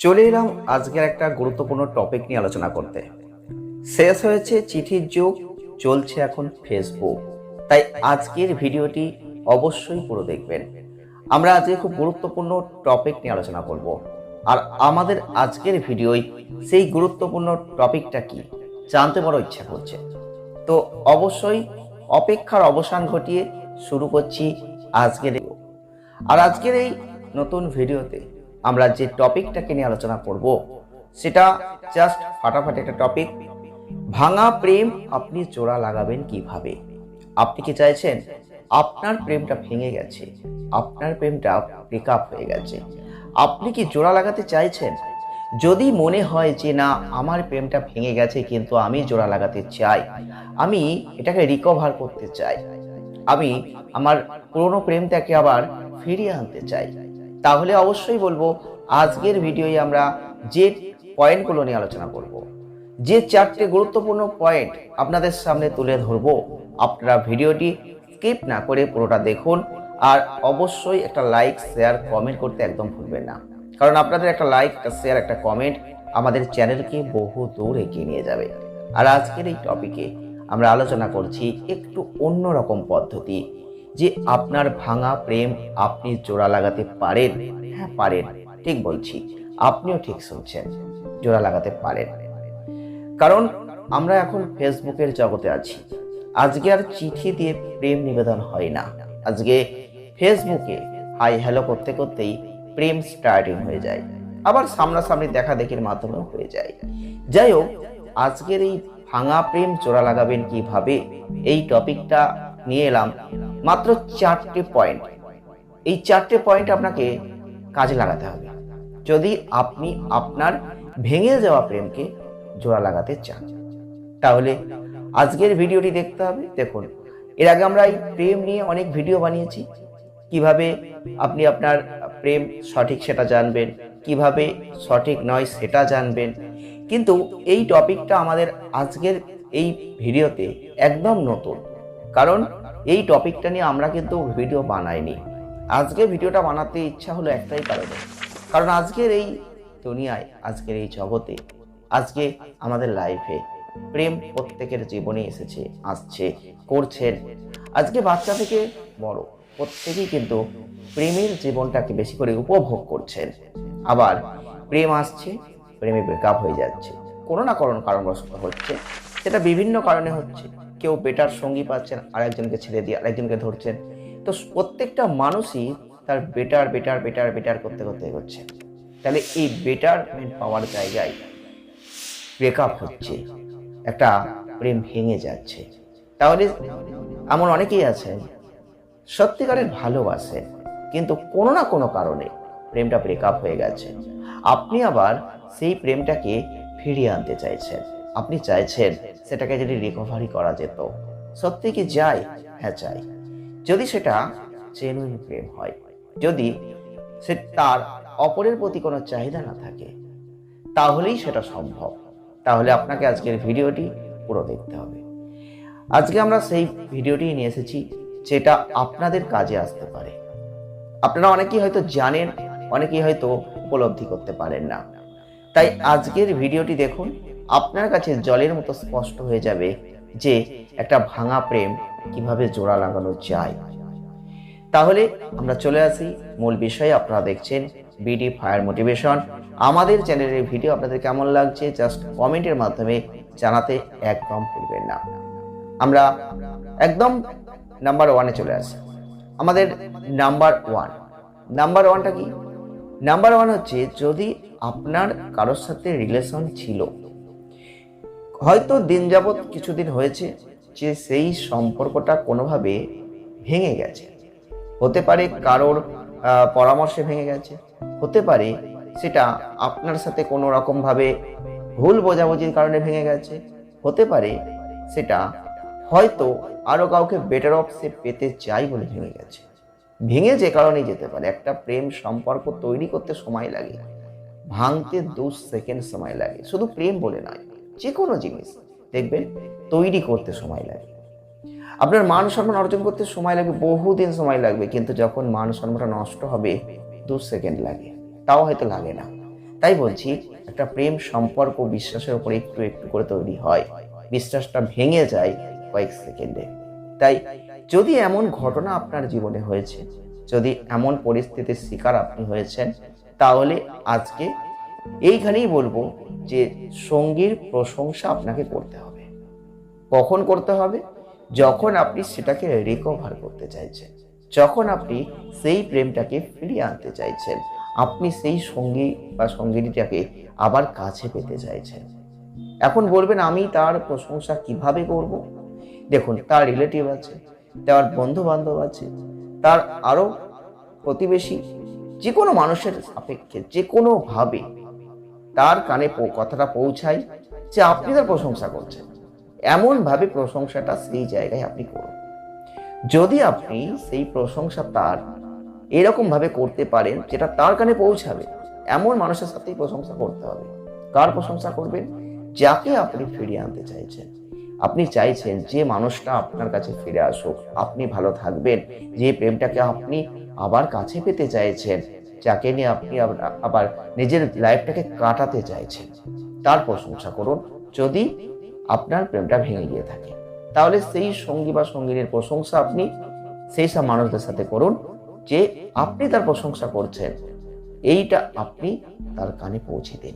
চলে এলাম আজকের একটা গুরুত্বপূর্ণ টপিক নিয়ে আলোচনা করতে। শেষ হয়েছে চিঠির যুগ, চলছে এখন ফেসবুক তাই আজকের ভিডিওটি অবশ্যই পুরো দেখবেন। আমরা আজকে খুব গুরুত্বপূর্ণ টপিক নিয়ে আলোচনা করব। আর আমাদের আজকের ভিডিওই সেই গুরুত্বপূর্ণ টপিকটা কি, জানতে বড় ইচ্ছা করছে। তো অবশ্যই অপেক্ষার অবসান ঘটিয়ে শুরু করছি আজকের আর আজকের এই নতুন ভিডিওতে আমরা যে টপিকটাকে নিয়ে আলোচনা করব, সেটা জাস্ট ফাটাফাটি একটা টপিক। ভাঙা প্রেম আপনি জোড়া লাগাবেন কীভাবে? আপনি কি চাইছেন? আপনার প্রেমটা ভেঙে গেছে, আপনার প্রেমটা ব্রেকআপ হয়ে গেছে। আপনি কি জোড়া লাগাতে চাইছেন? যদি মনে হয় যে না, আমার প্রেমটা ভেঙে গেছে, কিন্তু আমি জোড়া লাগাতে চাই, আমি এটাকে রিকভার করতে চাই। আমি আমার পুরনো প্রেমটাকে আবার ফিরিয়ে আনতে চাই। তাহলে অবশ্যই বলব, আজকের ভিডিওয়ে আমরা যে পয়েন্টগুলো নিয়ে আলোচনা করব, যে চারটে গুরুত্বপূর্ণ পয়েন্ট আপনাদের সামনে তুলে ধরবো, আপনারা ভিডিওটি স্কিপ না করে পুরোটা দেখুন আর অবশ্যই একটা লাইক, শেয়ার, কমেন্ট করতে একদম ভুলবেন না। কারণ আপনাদের একটা লাইক, একটা শেয়ার, একটা কমেন্ট আমাদের চ্যানেলকে বহু দূর এগিয়ে নিয়ে যাবে। আর আজকের এই টপিকে আমরা আলোচনা করছি একটু অন্যরকম পদ্ধতি যে আপনার ভাঙা প্রেম আপনি জোড়া লাগাতে পারেন। হ্যাঁ পারেন। ঠিক বলছি। আপনিও ঠিক শুনছেন। জোড়া লাগাতে পারেন। কারণ আমরা এখন ফেসবুকের জগতে আছি। আজকে আর চিঠি দিয়ে প্রেম নিবেদন হয় না। আজকে ফেসবুকে হাই হ্যালো করতে করতেই প্রেম স্টার্টিং হয়ে যায়। আবার সামনাসামনি দেখা দেখির মাধ্যমেও হয়ে যায়। যাই হোক, আজকের এই ভাঙা প্রেম জোড়া লাগাবেন কীভাবে? এই টপিকটা নিয়ে এলাম। মাত্র চারটে পয়েন্ট এই চারটে পয়েন্ট আপনাকে কাজে লাগাতে হবে। যদি আপনি আপনার ভেঙে যাওয়া প্রেমকে জোড়া লাগাতে চান, তাহলে আজকের ভিডিওটি দেখতে হবে। দেখুন, এর আগে আমরা এই প্রেম নিয়ে অনেক ভিডিও বানিয়েছি। কীভাবে আপনি আপনার প্রেম সঠিক সেটা জানবেন, কীভাবে সঠিক নয় সেটা জানবেন। কিন্তু এই টপিকটা আমাদের আজকের এই ভিডিওতে একদম নতুন। কারণ এই টপিকটা নিয়ে আমরা কিন্তু ভিডিও বানাইনি। আজকে ভিডিওটা বানাতে ইচ্ছা হলো একটাই কারণে। কারণ আজকের এই দুনিয়ায়, আজকের এই জগতে, আজকে আমাদের লাইফে প্রেম প্রত্যেকের জীবনে এসেছে, আসছে করছেন আজকে বাচ্চা থেকে বড় প্রত্যেকেই কিন্তু প্রেমের জীবনটাকে বেশি করে উপভোগ করছেন। আবার প্রেম আসছে, প্রেমে ব্রেকআপ হয়ে যাচ্ছে। কোনো না কোনো কারণবশত হচ্ছে। সেটা বিভিন্ন কারণে হচ্ছে। কেউ বেটার সঙ্গী পাচ্ছেন, আরেকজনকে ছেড়ে দিয়ে আরেকজনকে ধরছেন। তো প্রত্যেকটা মানুষই তার বেটার বেটার বেটার বেটার করতে করতে এগোচ্ছে। তাহলে এই বেটারমেন্ট পাওয়ার জায়গায় ব্রেকআপ হচ্ছে, একটা প্রেম ভেঙে যাচ্ছে। তাহলে এমন অনেকেই আছেন সত্যিকারের ভালোবাসেন কিন্তু কোনো না কোনো কারণে প্রেমটা ব্রেকআপ হয়ে গেছে। আপনি আবার সেই প্রেমটাকে ফিরিয়ে আনতে চাইছেন। আপনি চাইছেন সেটাকে যদি রিকভারি করা যেত। সত্যি কি যায়? হ্যাঁ চাই যদি সেটা জেনুইন প্রেম হয়, যদি সে তার অপরের প্রতি কোনো চাহিদা না থাকে, তাহলেই সেটা সম্ভব। তাহলে আপনাকে আজকের ভিডিওটি পুরো দেখতে হবে। আজকে আমরা সেই ভিডিওটি নিয়ে এসেছি যেটা আপনাদের কাজে আসতে পারে। আপনারা অনেকেই হয়তো জানেন, অনেকেই হয়তো উপলব্ধি করতে পারেন না। তাই আজকের ভিডিওটি দেখুন আপনার কাছে জলের মতো স্পষ্ট হয়ে যাবে যে একটা ভাঙা প্রেম কীভাবে জোড়া লাগানো যায়। তাহলে আমরা চলে আসি মূল বিষয়ে। আপনারা দেখছেন বিডি ফায়ার মোটিভেশন। আমাদের চ্যানেলের ভিডিও আপনাদের কেমন লাগছে জাস্ট কমেন্টের মাধ্যমে জানাতে একদম ভুলবেন না। আমরা একদম নাম্বার ওয়ানে চলে আসি। আমাদের নাম্বার ওয়ান। নাম্বার ওয়ানটা কি? নাম্বার ওয়ান হচ্ছে যদি আপনার কারোর সাথে রিলেশন ছিল হয়তো দিন যাবৎ কিছুদিন হয়েছে যে সেই সম্পর্কটা কোনোভাবে ভেঙে গেছে। হতে পারে কারোর পরামর্শে ভেঙে গেছে। হতে পারে সেটা আপনার সাথে কোনো রকমভাবে ভুল বোঝাবুঝির কারণে ভেঙে গেছে। হতে পারে সেটা হয়তো আরও কাউকে বেটার অফ সে পেতে চাই বলে ভেঙে গেছে। ভেঙে যে কারণেই যেতে পারে, একটা প্রেম সম্পর্ক তৈরি করতে সময় লাগে। ভাঙতে দু সেকেন্ড সময় লাগে। শুধু প্রেম বলে নয় যে কোনো জিনিস, দেখবেন তৈরি করতে সময় লাগে। আপনার মান সম্মান অর্জন করতে সময় লাগবে, বহুদিন সময় লাগবে, কিন্তু যখন মান সম্মানটা নষ্ট হবে, দু সেকেন্ড লাগে। তাও হয়তো লাগে না। তাই বলছি, একটা প্রেম, সম্পর্ক, বিশ্বাসের উপর একটু একটু করে তৈরি হয়। বিশ্বাসটা ভেঙে যায় কয়েক সেকেন্ডে। তাই যদি এমন ঘটনা আপনার জীবনে হয়েছে, যদি এমন পরিস্থিতির শিকার আপনি হয়েছেন, তাহলে আজকে এইখানেই বলব যে সঙ্গীর প্রশংসা আপনাকে করতে হবে। কখন করতে হবে? যখন আপনি সেটাকে রিকভার করতে চাইছেন। যখন আপনি সেই প্রেমটাকে ফিরিয়ে আনতে চাইছেন, আপনি সেই সঙ্গী বা সঙ্গিনীটাকে আবার কাছে পেতে চাইছেন। এখন বলবেন, আমি তার প্রশংসা কীভাবে করব? দেখুন, তার রিলেটিভ আছে, তার বন্ধু বান্ধব আছে, তার আরও প্রতিবেশী যে কোনো মানুষের সাপেক্ষে যে কোনোভাবে তার কানে কথাটা পৌঁছায় যে আপনি তার প্রশংসা করছেন। এমনভাবে প্রশংসাটা সেই জায়গায় আপনি করুন। যদি আপনি সেই প্রশংসা তার এরকম ভাবে করতে পারেন, যেটা তার কানে পৌঁছাবে, এমন মানুষের সাথেই প্রশংসা করতে হবে। কার প্রশংসা করবেন? যাকে আপনি ফিরিয়ে আনতে চাইছেন। আপনি চাইছেন যে মানুষটা আপনার কাছে ফিরে আসুক, আপনি ভালো থাকবেন, যে প্রেমটাকে আপনি আবার কাছে পেতে চাইছেন যাকে নিয়ে আপনি আবার- নিজের লাইফটাকে কাটাতে চাইছেন। তার প্রশংসা করুন, যদি আপনার প্রেমটা ভেঙে গিয়ে থাকে। তাহলে সেই সঙ্গী বা সঙ্গিনীর প্রশংসা আপনি সেই সব মানুষদের সাথে করুন, যে আপনি তার প্রশংসা করছেন। এইটা আপনি তার কানে পৌঁছে দিন,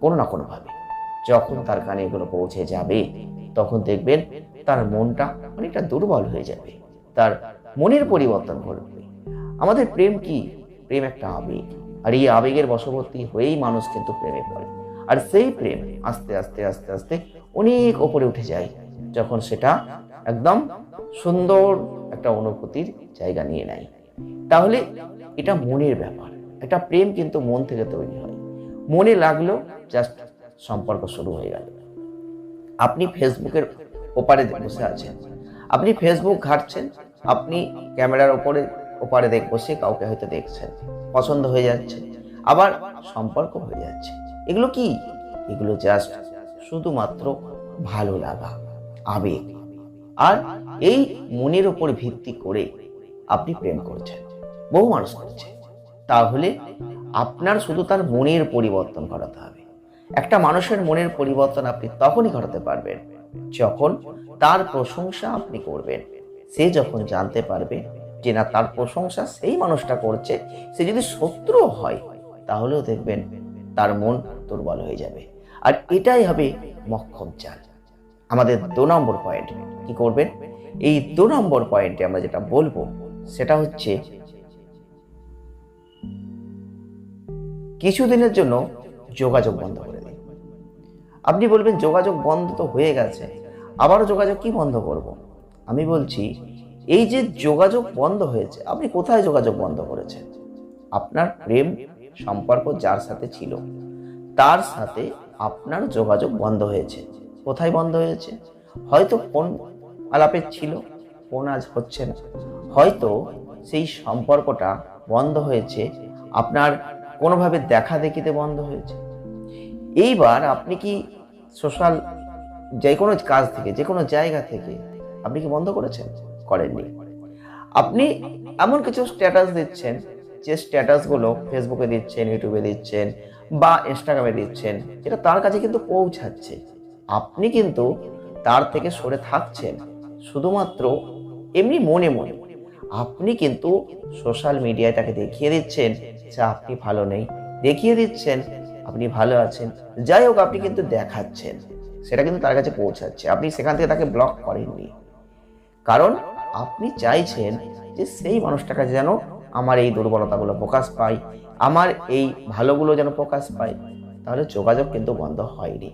কোনো না কোনোভাবে। যখন তার কানে এগুলো পৌঁছে যাবে, তখন দেখবেন তার মনটা অনেকটা দুর্বল হয়ে যাবে, তার মনের পরিবর্তন ঘটবে। আমাদের প্রেম কি? প্রেম একটা আবেগ। আর এই আবেগের বশবর্তী হয়েই মানুষ কিন্তু প্রেমে পড়ে। আর সেই প্রেম আস্তে আস্তে আস্তে আস্তে অনেক ওপরে উঠে যায়, যখন সেটা একদম সুন্দর একটা অনুভূতির জায়গা নিয়ে নেয়। তাহলে এটা মনের ব্যাপার। একটা প্রেম কিন্তু মন থেকে তৈরি হয়। মনে লাগল, জাস্ট সম্পর্ক শুরু হয়ে গেল। আপনি ফেসবুকের ওপারে বসে আছেন। আপনি ফেসবুক ঘাটছেন। আপনি ক্যামেরার ওপরে ওপারে দেখ সে কাউকে হয়তো দেখছেন পছন্দ হয়ে যাচ্ছে। আবার সম্পর্ক হয়ে যাচ্ছে। এগুলো কি? এগুলো জাস্ট শুধুমাত্র ভালো লাগা, আবেগ। আর এই মনের উপর ভিত্তি করে আপনি প্রেম করছেন, বহু মানুষ করছে। তাহলে আপনার শুধু তার মনের পরিবর্তন ঘটাতে হবে। একটা মানুষের মনের পরিবর্তন আপনি তখনই ঘটাতে পারবেন যখন তার প্রশংসা আপনি করবেন। সে যখন জানতে পারবে যে না তার প্রশংসা সেই মানুষটা করছে, সে যদি শত্রু হয়, তাহলেও দেখবেন তার মন দুর্বল হয়ে যাবে। আর এটাই হবে মক্ষম চাল। আমাদের দু নম্বর পয়েন্ট কি করবেন? এই দু নম্বর পয়েন্টে আমরা যেটা বলব, সেটা হচ্ছে কিছুদিনের জন্য যোগাযোগ বন্ধ করে দিন। আপনি বলবেন, যোগাযোগ বন্ধ তো হয়ে গেছে, আবারও যোগাযোগ কি বন্ধ করব। আমি বলছি এই যে যোগাযোগ বন্ধ হয়েছে, আপনি কোথায় যোগাযোগ বন্ধ করেছেন? আপনার প্রেম সম্পর্ক যার সাথে ছিল, তার সাথে আপনার যোগাযোগ বন্ধ হয়েছে। কোথায় বন্ধ হয়েছে? হয়তো ফোন আলাপের ছিল ফোন আজ হচ্ছে না। হয়তো সেই সম্পর্কটা বন্ধ হয়েছে, আপনার কোনোভাবে দেখা দেখিতে বন্ধ হয়েছে। এইবার আপনি কি সোশ্যাল যে কোনো কাজ থেকে যে কোনো জায়গা থেকে, আপনি কি বন্ধ করেছেন? করেননি। আপনি এমন কিছু স্ট্যাটাস দিচ্ছেন, যে স্ট্যাটাসগুলো ফেসবুকে দিচ্ছেন ইউটিউবে দিচ্ছেন, বা ইনস্টাগ্রামে দিচ্ছেন, যেটা তার কাছে কিন্তু পৌঁছাচ্ছে। আপনি কিন্তু তার থেকে সরে থাকছেন, শুধুমাত্র এমনি মনে মনে। আপনি কিন্তু সোশ্যাল মিডিয়ায় তাকে দেখিয়ে দিচ্ছেন, যে আপনি ভালো নেই, দেখিয়ে দিচ্ছেন, আপনি ভালো আছেন। যাই হোক, আপনি কিন্তু দেখাচ্ছেন, সেটা কিন্তু তার কাছে পৌঁছাচ্ছে। আপনি সেখান থেকে তাকে ব্লক করেননি। কারণ আপনি চাইছেন যে সেই মানুষটাকে যেন আমার এই দুর্বলতাগুলো প্রকাশ পায়, আমার এই ভালোগুলো যেন প্রকাশ পায়। তাহলে যোগাযোগ কিন্তু বন্ধ হয়নি।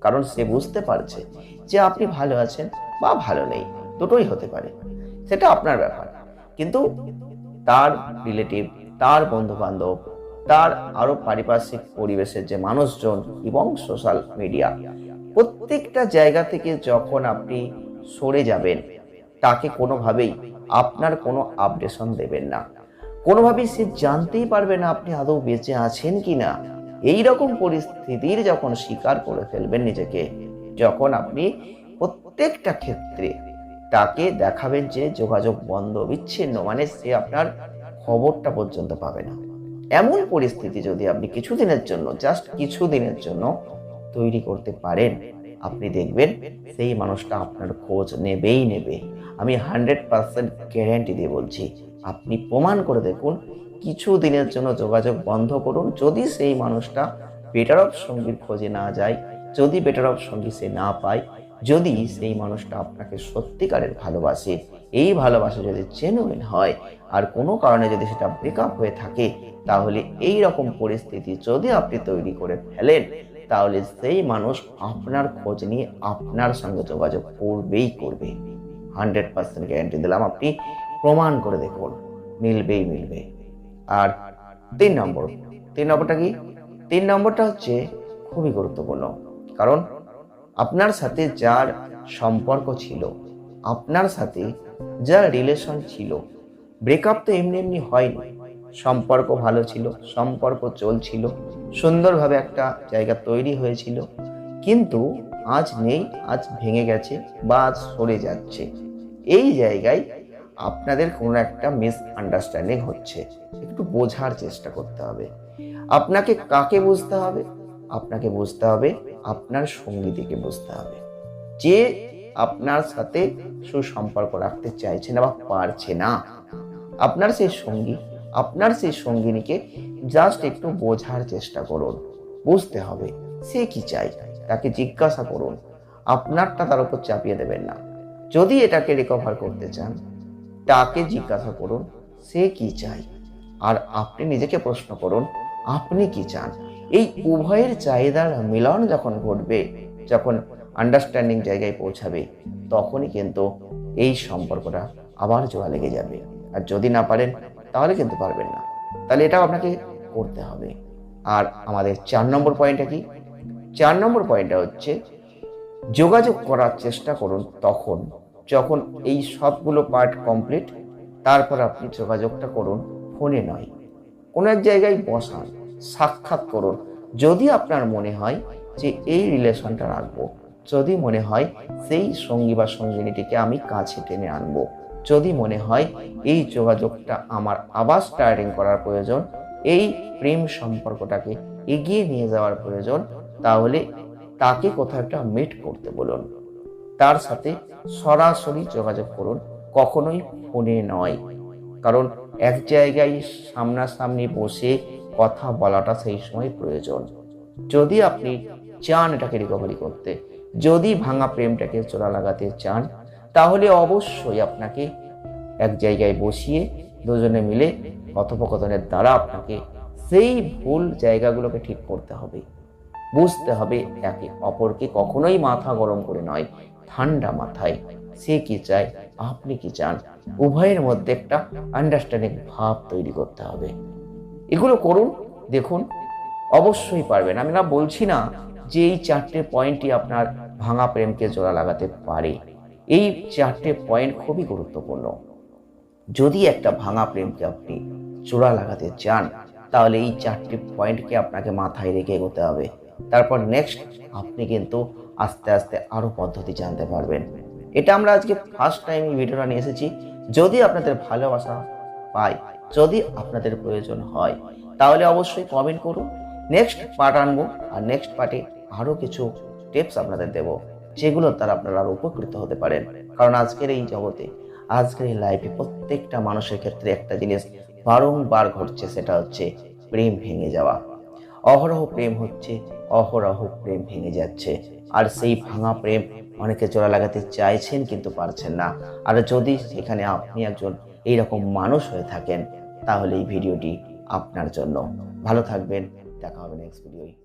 কারণ সে বুঝতে পারছে যে আপনি ভালো আছেন বা ভালো নেই, দুটোই হতে পারে। সেটা আপনার ব্যাপার। কিন্তু তার রিলেটিভ তার বন্ধু বান্ধব তার আরও পারিপার্শ্বিক পরিবেশের যে মানুষজন এবং সোশ্যাল মিডিয়া প্রত্যেকটা জায়গা থেকে যখন আপনি সরে যাবেন তাকে কোনোভাবেই আপনার কোনো আপডেশন দেবেন না। কোনোভাবেই সে জানতেই পারবে না আপনি আদৌ বেঁচে আছেন কি না এই রকম পরিস্থিতির যখন স্বীকার করে ফেলবেন নিজেকে, যখন আপনি প্রত্যেকটা ক্ষেত্রে তাকে দেখাবেন যে যোগাযোগ বন্ধ, বিচ্ছিন্ন মানে সে আপনার খবরটা পর্যন্ত পাবে না। এমন পরিস্থিতি যদি আপনি কিছুদিনের জন্য জাস্ট কিছু দিনের জন্য তৈরি করতে পারেন, আপনি দেখবেন সেই মানুষটা আপনার খোঁজ নেবেই নেবে। আমি হান্ড্রেড পার্সেন্ট গ্যারেন্টি দিয়ে বলছি, আপনি প্রমাণ করে দেখুন, কিছু দিনের জন্য যোগাযোগ বন্ধ করুন, যদি সেই মানুষটা বেটার অফ সঙ্গীর খোঁজে না যায়, যদি বেটার অফ সঙ্গী সে না পায়, যদি সেই মানুষটা আপনাকে সত্যিকারের ভালোবাসে, এই ভালোবাসা যদি জেনুইন হয়, আর কোনো কারণে যদি সেটা ব্রেকআপ হয়ে থাকে, তাহলে এই রকম পরিস্থিতি যদি আপনি তৈরি করে ফেলেন, তাহলে সেই মানুষ আপনার খোঁজ নিয়ে আপনার সঙ্গে যোগাযোগ করবেই করবে। হান্ড্রেড পার্সেন্ট গ্যারান্টি দিলাম। আপনি প্রমাণ করে দেখুন। মিলবেই মিলবে। আর তিন নম্বর, তিন নম্বরটা কি? তিন নম্বরটা হচ্ছে খুবই গুরুত্বপূর্ণ। কারণ আপনার সাথে যার সম্পর্ক ছিল, আপনার সাথে যার রিলেশন ছিল ব্রেকআপ তো এমনি এমনি হয়নি। সম্পর্ক ভালো ছিল, সম্পর্ক চলছিল, সুন্দরভাবে একটা জায়গা তৈরি হয়েছিল। কিন্তু আজ নেই, আজ ভেঙে গেছে বা আজ সরে যাচ্ছে। এই জায়গায় আপনাদের কোনো একটা মিস আন্ডারস্ট্যান্ডিং হচ্ছে। একটু বোঝার চেষ্টা করতে হবে। আপনাকে কাকে বুঝতে হবে? আপনাকে বুঝতে হবে আপনার সঙ্গীতিকে বুঝতে হবে। যে আপনার সাথে সুসম্পর্ক রাখতে চাইছে না বা পারছে না, আপনার সেই সঙ্গী, আপনার সেই সঙ্গিনীকে জাস্ট একটু বোঝার চেষ্টা করুন। বুঝতে হবে সে কি চাই তাকে জিজ্ঞাসা করুন। আপনারটা তার উপর চাপিয়ে দেবেন না। যদি এটাকে রিকভার করতে চান, তাকে জিজ্ঞাসা করুন, সে কি চাই আর আপনি নিজেকে প্রশ্ন করুন, আপনি কি চান? এই উভয়ের চাহিদার মিলন যখন ঘটবে, যখন আন্ডারস্ট্যান্ডিং জায়গায় পৌঁছাবে, তখনই কিন্তু এই সম্পর্কটা আবার জোড়া লেগে যাবে। আর যদি না পারেন, তাহলে কিন্তু পারবেন না। তাহলে এটাও আপনাকে করতে হবে। আর আমাদের চার নম্বর পয়েন্টটা কি? চার নম্বর পয়েন্টটা হচ্ছে যোগাযোগ করার চেষ্টা করুন তখন। যখন এই সবগুলো পার্ট কমপ্লিট তারপর আপনি যোগাযোগটা করুন ফোনে নয়। কোনো এক জায়গায় বসান, সাক্ষাৎ করুন। যদি আপনার মনে হয় যে এই রিলেশনটা রাখব, যদি মনে হয় সেই সঙ্গী বা সঙ্গিনীটিকে আমি কাছে টেনে আনব, যদি মনে হয় এই যোগাযোগটা আমার আবার স্টার্টিং করার প্রয়োজন, এই প্রেম সম্পর্কটাকে এগিয়ে নিয়ে যাওয়ার প্রয়োজন, তাহলে তাকে কোথাও একটা মিট করতে বলুন। তার সাথে সরাসরি যোগাযোগ করুন, কখনোই ফোনে নয়। কারণ এক জায়গায় সামনাসামনি বসে কথা বলাটা সেই সময় প্রয়োজন। যদি আপনি চান এটাকে রিকভারি করতে, যদি ভাঙা প্রেমটাকে চোরা লাগাতে চান, তাহলে অবশ্যই আপনাকে এক জায়গায় বসিয়ে দুজনে মিলে কথোপকথনের দ্বারা আপনাকে সেই ভুল জায়গাগুলোকে ঠিক করতে হবে। বুঝতে হবে একে অপরকে কখনোই মাথা গরম করে নয়, ঠান্ডা মাথায়। সে কি চায়? আপনি কি চান? উভয়ের মধ্যে একটা আন্ডারস্ট্যান্ডিং ভাব তৈরি করতে হবে। এগুলো করুন, দেখুন, অবশ্যই পারবেন। আমি না বলছি না যে এই চারটে পয়েন্টই আপনার ভাঙা প্রেমকে জোড়া লাগাতে পারে। এই চারটে পয়েন্ট খুবই গুরুত্বপূর্ণ। যদি একটা ভাঙা প্রেমকে আপনি জোড়া লাগাতে চান, তাহলে এই চারটি পয়েন্টকে আপনাকে মাথায় রেখে এগোতে হবে। তারপর নেক্সট আপনি কিন্তু আস্তে আস্তে আরও পদ্ধতি জানতে পারবেন। এটা আমরা আজকে ফার্স্ট টাইম ভিডিওটা নিয়ে এসেছি। যদি আপনাদের ভালোবাসা পাই, যদি আপনাদের প্রয়োজন হয়, তাহলে অবশ্যই কমেন্ট করুন। নেক্সট পার্ট আনব, আর নেক্সট পার্টে আরও কিছু টিপস আপনাদের দেব যেগুলোর দ্বারা আপনারা আরও উপকৃত হতে পারেন। কারণ আজকের এই জগতে, আজকের এই লাইফে প্রত্যেকটা মানুষের ক্ষেত্রে একটা জিনিস বারংবার ঘটছে, সেটা হচ্ছে প্রেম ভেঙে যাওয়া। অহরহ প্রেম হচ্ছে, অহরহ প্রেম ভেঙে যাচ্ছে। আর সেই ভাঙা প্রেম অনেকে জোড়া লাগাতে চাইছেন কিন্তু পারছেন না। আর যদি সেখানে আপনি একজন এইরকম মানুষ হয়ে থাকেন, তাহলে এই ভিডিওটি আপনার জন্য। ভালো থাকবেন, দেখা হবে নেক্সট ভিডিওয়